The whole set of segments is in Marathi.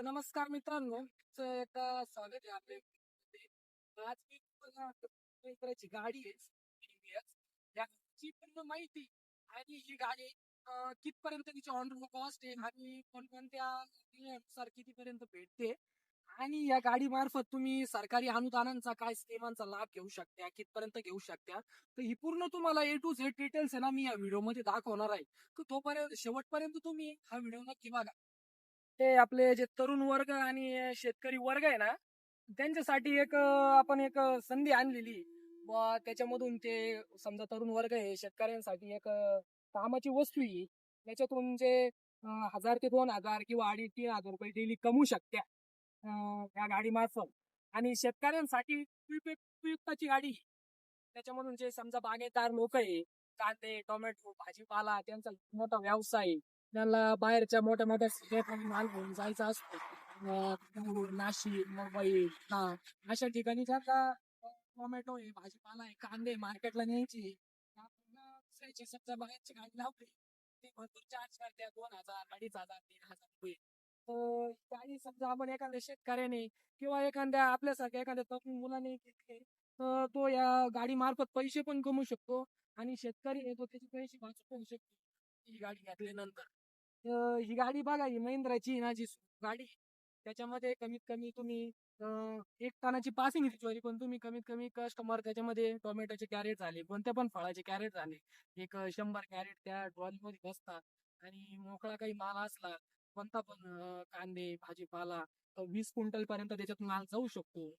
तर नमस्कार मित्रांनो. तुमचं स्वागत आहे आपल्या आज मी तुम्हाला गाडी आहे याची पूर्ण माहिती आणि ही गाडी कितपर्यंत तिची ऑन रोड कॉस्ट आहे आणि कोणकोणत्या नुसार कितीपर्यंत भेटते आणि या गाडी मार्फत तुम्ही सरकारी अनुदानांचा काय स्कीमांचा लाभ घेऊ शकता कितपर्यंत घेऊ शकता तर ही पूर्ण तुम्हाला ए टू झेड डिटेल्स आहे ना मी या व्हिडिओमध्ये दाखवणार आहे. तर तोपर्यंत शेवटपर्यंत तुम्ही हा व्हिडिओ नक्की बघा. ते आपले जे तरुण वर्ग आणि शेतकरी वर्ग आहे ना त्यांच्यासाठी एक आपण एक संधी आणलेली. व त्याच्यामधून ते समजा तरुण वर्ग आहे शेतकऱ्यांसाठी एक कामाची वस्तू आहे. त्याच्यातून जे हजार ते दोन हजार किंवा अडीच तीन हजार रुपये डेली कमवू शकत्या अं, या गाडीमार्फत. आणि शेतकऱ्यांसाठी उपयुक्त- उपयुक्ताची गाडी त्याच्यामधून जे समजा बागेदार लोक आहे कांदे टोमॅटो भाजीपाला त्यांचा मोठा व्यवसाय आहे. त्यांना बाहेरच्या मोठ्या मोठ्या सिटीतून माल घेऊन जायचा असतो. अं, नाशिक मुंबई हा अशा ठिकाणी त्यांना टोमॅटो आहे भाजीपाला आहे कांदे मार्केटला न्यायची दुसऱ्याची समजा बाहेरची गाडी लावली. ती भरपूर चार्ज करते दोन हजार अडीच हजार तीन हजार रुपये. तर समजा आपण एखाद्या शेतकऱ्याने किंवा एखाद्या आपल्यासारख्या एखाद्या तरुण मुलाने घेतले तर तो या गाडी मार्फत पैसे पण कमवू शकतो आणि शेतकरी आहे तो त्याचे पैसे वाचू पण शकतो. ही गाडी घेतल्यानंतर. ही गाडी बघा ही महिंद्राची ना जी गाडी त्याच्यामध्ये कमीत कमी तुम्ही एक टनाची पासिंग रिचवारी पण तुम्ही कमीत कमी कस्टमर त्याच्यामध्ये टोमॅटोचे कॅरेट झाले कोणत्या पण फळाचे कॅरेट झाले. एक शंभर कॅरेट त्या ट्रॉलीमध्ये बसतात आणि मोकळा काही माल असला कोणता पण कांदे भाजीपाला वीस क्विंटल पर्यंत त्याच्यात माल जाऊ शकतो.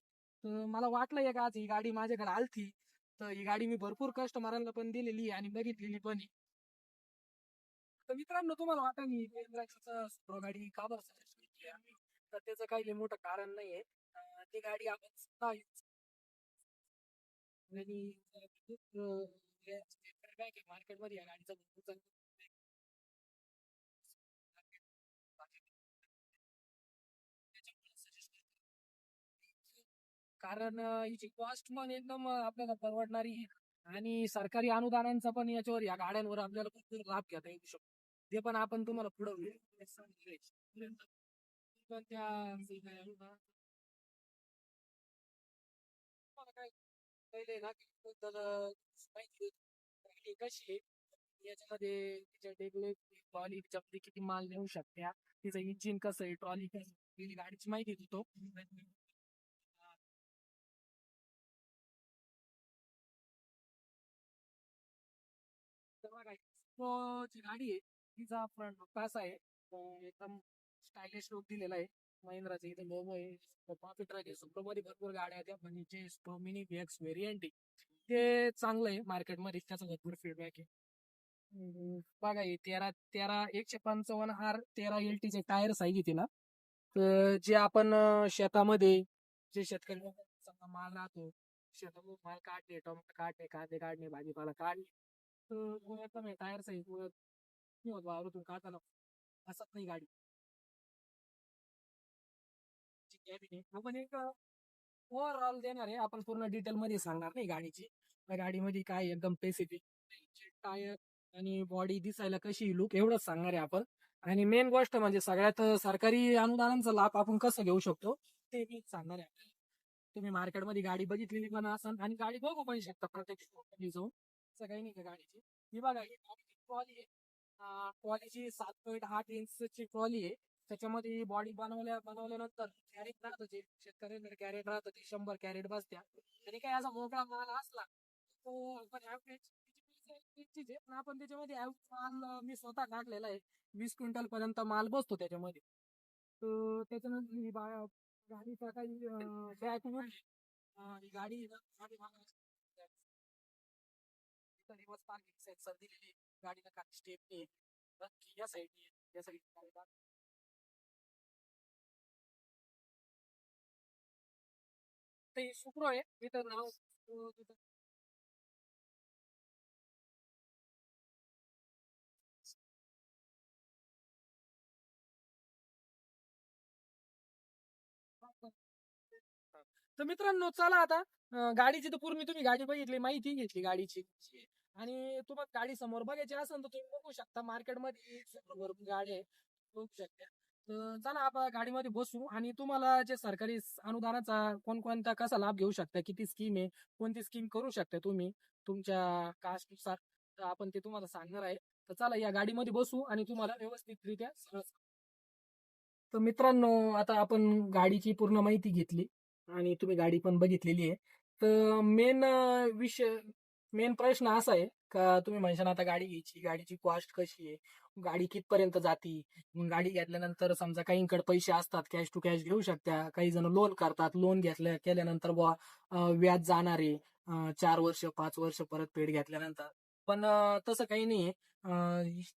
तर मला वाटलं एक आज ही गाडी माझ्याकडे आलती. तर ही गाडी मी भरपूर कस्टमरांना पण दिलेली आणि बघितलेली पण तर मित्रांनो तुम्हाला वाटत मी गाडी का बरं सजेस्ट केली आम्ही? तर त्याचं काही लई मोठं कारण नाहीये. ती गाडी आपण स्वतः use आणि मार्केटमध्ये या गाडीचा भरपूर चांगला कारण अं, हिची कॉस्ट पण एकदम आपल्याला परवडणारी आणि सरकारी अनुदानांचा पण याच्यावर या गाड्यांवर आपल्याला खूप लाभ घेता येऊ शकतो. ते पण आपण तुम्हाला पुढे पण त्या पहिले ना माहिती कशी याच्यामध्ये तिच्या टेबले ट्रॉली तिच्यामध्ये किती माल नेऊ शकत्या? तिचं इंजिन कसं आहे? ट्रॉली कसं गाडीची माहिती देतो तो. जी गाडी आहे. बाकीचा फ्रंट कसा आहे. एकदम स्टायलिश लुक दिलेला आहे. महिंद्राचे इथे लोगो आहे. कॉपी ट्रक आहे. सुप्रो भरपूर गाड्या आहेत. पण जे स्प्रो मिनी व्हीएक्स व्हेरियंट आहे ते चांगलं आहे मार्केटमध्ये त्याचा भरपूर फीडबॅक आहे. बघा तेरा तेरा एकशे पंचावन्न हार तेरा एल टीचे टायर्स आहे तिला तर जे आपण शेतामध्ये जे शेतकरी लोकांचा माल राहतो शेतामध्ये माल काढणे टोमॅटो काढणे कांदे काढणे भाजीपाला काढणे तर गोव्यातला टायर्स आहे. गोव्यात नाही होत वावरातून काढताना असत नाही गाडी. आपण एक ओव्हरऑल देणार आहे. आपण पूर्ण डिटेल मध्ये सांगणार नाही गाडीची. गाडीमध्ये काय एकदम स्पेसिफिक टायर आणि बॉडी दिसायला कशी लुक एवढंच सांगणार आहे आपण. आणि मेन गोष्ट म्हणजे सगळ्यात सरकारी अनुदानांचा लाभ आपण कसं घेऊ शकतो ते मी सांगणार आहे. आपल्याला. तुम्ही मार्केटमध्ये गाडी बघितलेली पण असाल आणि गाडी बघू पण शकता प्रत्येक जाऊन. असं काही नाही का गाडीची. ही बघा ही ट्रॉलीची सात पॉईंट आठ इंचची ट्रॉली आहे. त्याच्यामध्ये बॉडी बनवल्या बनवल्यानंतर कॅरेट राहतं जे शेतकऱ्यांकडे कॅरेट राहतं ते शंभर कॅरेट बसत्या. आणि काय असा मोकळा माल असला तो आपण ऍव्हरेज पण आपण त्याच्यामध्ये माल मी स्वतः टाकलेला आहे. वीस क्विंटल पर्यंत माल बसतो त्याच्यामध्ये. तर त्याच्यानंतर ही गाडीचा काही बॅक ही गाडी गाडी दिलेली गाडीला काही स्टेप नाही. या साईडने या साईड ते सुप्रो आहे. इथं नाव अं, तिथं तर मित्रांनो चला आता गाडीची तर पूर्ण तुम्ही गाडी बघितली माहिती घेतली गाडीची. आणि तुम्हाला गाडी समोर बघायची असेल तर तुम्ही बघू शकता. मार्केटमध्ये भरपूर गाडी आहे. बघू शकता. तर चला आपण गाडीमध्ये बसू आणि तुम्हाला जे सरकारी अनुदानाचा कोणकोणता कसा लाभ घेऊ शकता किती स्कीम आहे कोणती स्कीम करू शकता तुम्ही तुमच्या कास्टनुसार तर आपण ते तुम्हाला सांगणार आहे. तर चला या गाडीमध्ये बसू आणि तुम्हाला व्यवस्थितरित्या तर मित्रांनो आता आपण गाडीची पूर्ण माहिती घेतली आणि तुम्ही गाडी पण बघितलेली आहे. तर मेन विषय मेन प्रश्न असा आहे का तुम्ही म्हणशान आता गाडी घ्यायची गाडीची कॉस्ट कशी आहे गाडी कितपर्यंत जाती? मग गाडी घेतल्यानंतर समजा काहींकडे पैसे असतात कॅश टू कॅश घेऊ शकता काही जण लोन करतात लोन घेतल्या केल्यानंतर बुवा व्याज जाणार आहे चार वर्ष पाच वर्ष परत पेड घेतल्यानंतर. पण तसं काही नाही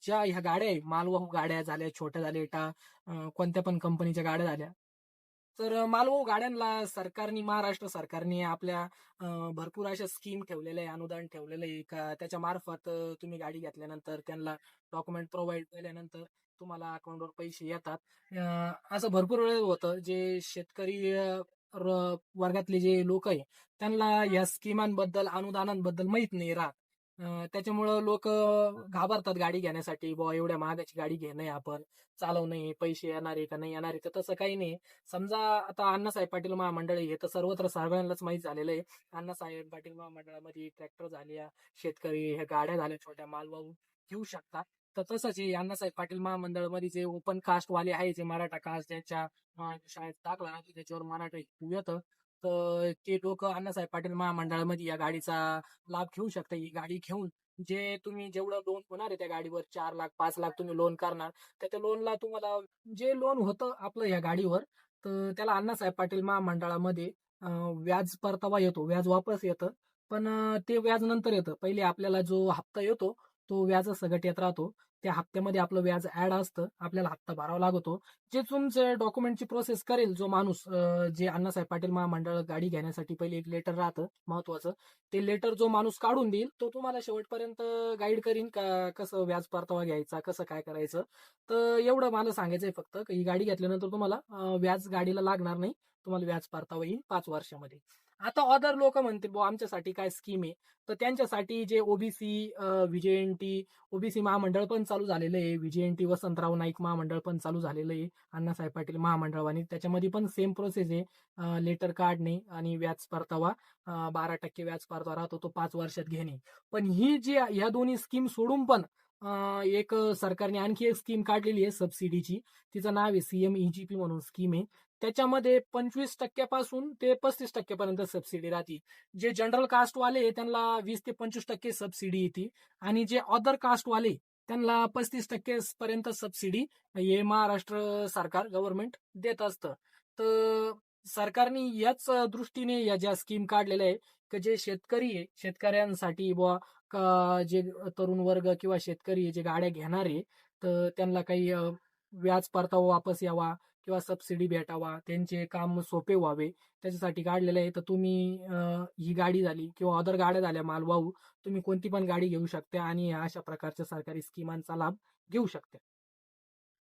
ज्या ह्या गाड्या आहे मालवाहू गाड्या झाल्या छोट्या झाल्या कोणत्या पण कंपनीच्या गाड्या झाल्या तर मालवाहू गाड्यांना सरकारने महाराष्ट्र सरकारने आपल्या भरपूर अशा स्कीम ठेवलेल्या आहे अनुदान ठेवलेलं आहे. का त्याच्या मार्फत तुम्ही गाडी घेतल्यानंतर त्यांना डॉक्युमेंट प्रोव्हाइड केल्यानंतर तुम्हाला अकाउंटवर पैसे येतात. असं भरपूर वेळ होतं. जे शेतकरी र- वर्गातले जे लोक आहे त्यांना या स्कीमांबद्दल अनुदानांबद्दल माहीत नाही राहत. त्याच्यामुळं लोक घाबरतात गाडी घेण्यासाठी. बुवा एवढ्या महागाची गाडी घेणं आपण. चालवणे पैसे येणार आहे का नाही येणार आहे तर तसं काही नाही. समजा आता अण्णासाहेब पाटील महामंडळ हे तर सर्वत्र सर्वांनाच माहीत झालेलं आहे. अण्णासाहेब पाटील महामंडळामध्ये ट्रॅक्टर झाल्या शेतकरी ह्या गाड्या झाल्या छोट्या मालवाहू घेऊ शकतात तर तसंच हे अण्णासाहेब पाटील महामंडळमध्ये जे ओपन कास्ट वाले आहे जे मराठा कास्ट ज्यांच्या शाळेत टाकला राहतो त्याच्यावर मराठा येतं. तर ते लोक अण्णासाहेब पाटील महामंडळामध्ये या गाडीचा लाभ घेऊ शकता. ही गाडी घेऊन जे तुम्ही जेवढं लोन होणार आहे त्या गाडीवर चार लाख पाच लाख तुम्ही लोन करणार. तर त्या लोनला तुम्हाला जे लोन होतं आपलं या गाडीवर तर त्याला अण्णासाहेब पाटील महामंडळामध्ये व्याज परतावा येतो. व्याज वापस येतं. पण ते व्याज नंतर येतं. पहिले आपल्याला जो हप्ता येतो तो व्याज सगट येत राहतो. त्या हप्त्यामध्ये आपलं व्याज ऍड असतं. आपल्याला हप्ता भरावा लागतो. जे तुमचं डॉक्युमेंटची प्रोसेस करेल जो माणूस जे अण्णासाहेब पाटील महामंडळ गाडी घेण्यासाठी पहिले एक लेटर राहतं महत्वाचं. ते लेटर जो माणूस काढून देईल तो तुम्हाला शेवटपर्यंत गाईड करीन का कसं व्याज परतावा घ्यायचा कसं काय करायचं. तर एवढं मला सांगायचंय फक्त की ही गाडी घेतल्यानंतर तुम्हाला व्याज गाडीला लागणार नाही. तुम्हाला व्याज परतावा येईल पाच वर्षामध्ये. आता अदर लोक म्हणतील बुवा आमच्यासाठी काय स्कीम आहे? तर त्यांच्यासाठी जे ओबीसी व्हीजेएनटी ओबीसी महामंडळ पण चालू झालेलं आहे. व्हीजेएनटी वसंतराव नाईक महामंडळ पण चालू झालेलं आहे. अण्णासाहेब पाटील महामंडळाने त्याच्यामध्ये पण सेम प्रोसेस आहे. लेटर काढणे आणि व्याज परतावा बारा टक्के व्याज परतावा राहतो तो पाच वर्षात घेणे. पण ही जी ह्या दोन्ही स्कीम सोडून पण एक सरकारने आणखी एक स्कीम काढलेली आहे सबसिडीची तिचं नाव आहे सीएम ईजीपी म्हणून स्कीम आहे. त्याच्यामध्ये पंचवीस टक्क्यापासून ते पस्तीस टक्क्यापर्यंत सबसिडी राहते. जे जनरल कास्टवाले त्यांना वीस ते पंचवीस टक्के सबसिडी येते. आणि जे अदर कास्टवाले त्यांना पस्तीस टक्के पर्यंत सबसिडी हे महाराष्ट्र सरकार गव्हर्नमेंट देत असतं. तर सरकारने याच दृष्टीने या ज्या स्कीम काढलेल्या आहे की जे शेतकरी आहे शेतकऱ्यांसाठी बुवा जे तरुण वर्ग किंवा शेतकरी आहे, जे गाड्या घेणारे तर त्यांना काही व्याज परतावा वापस यावा किंवा सबसिडी भेटावा त्यांचे काम सोपे व्हावे त्याच्यासाठी काढलेलं आहे. तर तुम्ही ही गाडी झाली किंवा अदर गाड्या झाल्या मालवाहू तुम्ही कोणती पण गाडी घेऊ शकता आणि अशा प्रकारच्या सरकारी स्कीमांचा लाभ घेऊ शकता.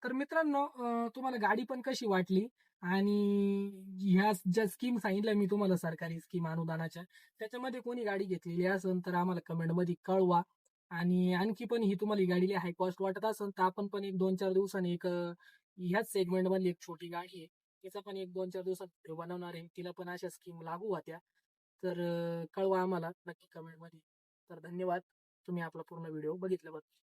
तर मित्रांनो तुम्हाला गाडी पण कशी वाटली? आणि ह्या ज्या स्कीम सांगितल्या मी तुम्हाला सरकारी स्कीम अनुदानाच्या त्याच्यामध्ये कोणी गाडी घेतलेली असेल तर आम्हाला कमेंटमध्ये कळवा. आणि आणखी पण ही तुम्हाला ही गाडी हाय कॉस्ट वाटत असेल तर आपण पण एक दोन चार दिवसांनी एक ह्याच सेगमेंट मधली एक छोटी गाडी आहे. तिचा पण एक दोन चार दिवसात व्हिडिओ बनवणार आहे. तिला पण अशा स्कीम लागू होत्या. तर कळवा आम्हाला नक्की कमेंटमध्ये तर धन्यवाद. तुम्ही आपला पूर्ण व्हिडिओ बघितल्याबद्दल.